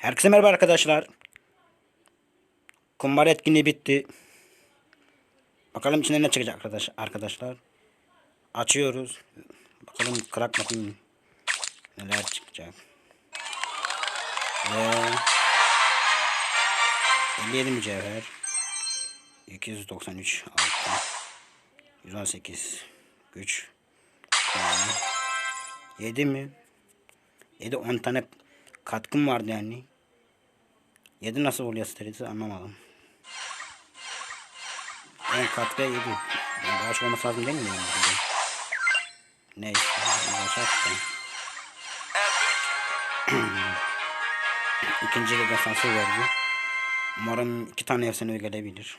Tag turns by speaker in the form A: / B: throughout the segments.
A: Herkese merhaba arkadaşlar. Kumbara etkinliği bitti. Bakalım içinde ne çıkacak arkadaş arkadaşlar. Açıyoruz. Bakalım kırak bakayım. Neler çıkacak. Ve 57 mücevher. 293 altın. 118 güç. 7 mi? 7 10 tane katkım vardı yani. 7 nasıl oluyor serisi anlamadım. Ben katkıya 7. Yani daha çok olması lazım değil mi? Neyse. Uğraşak da. İkinci de defansı verdi. Umarım iki tane efsane gelebilir.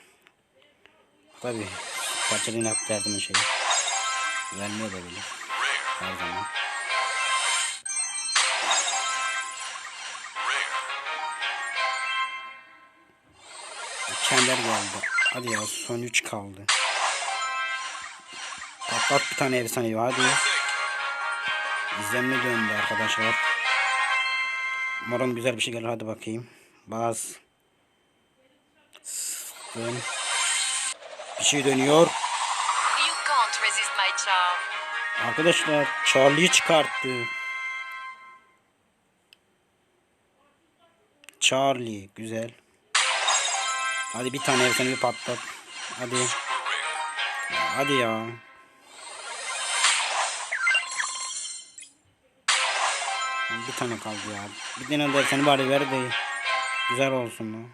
A: Tabi parçalığını yaptı her zaman şey. Vermeye de bilir. Her zaman. Kender geldi. Hadi ya son 3 kaldı. Patlat bir tane efsane hadi. İzlenme döndü arkadaşlar. Umarım güzel bir şey gelir hadi bakayım. Bas. Sıktım. Bir şey dönüyor. Arkadaşlar Charlie'yi çıkarttı. Charlie güzel. Hadi bir tane efsane bir patlat. Hadi. Ya, hadi ya. Bir tane kaldı ya. Bir tane de efsane bari ver de güzel olsun lan.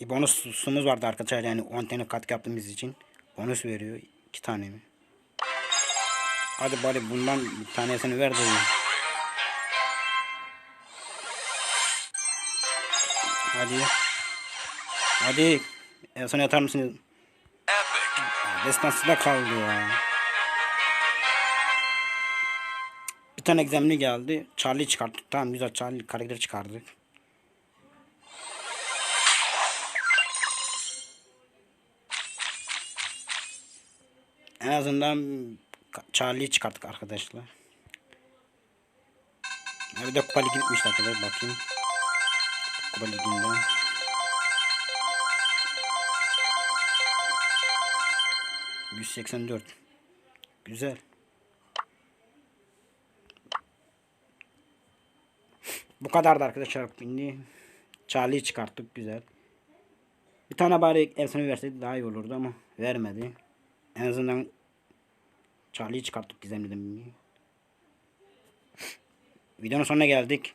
A: Bir bonusumuz vardı arkadaşlar yani 10 tane katkı yaptığımız için. Bonus veriyor. 2 tane mi? Hadi bari bundan bir tanesini ver de. Hadi. Hadi. En son yatar mısınız? Destansı da kaldı ya. Bir tane egzamini geldi. Charlie çıkarttık. Tamam güzel Charlie karakteri çıkardık. En azından Charlie'yi çıkarttık arkadaşlar. Bir de Kupa Ligi bitmişti arkadaşlar bakayım. Kupa Ligi'nden. ...184. Güzel. Bu kadardı arkadaşlar. Şimdi Charlie'yi çıkarttık. Güzel. Bir tane bari efsane verseydi daha iyi olurdu ama vermedi. En azından Charlie'yi çıkarttık gizemliden. Videonun sonuna geldik.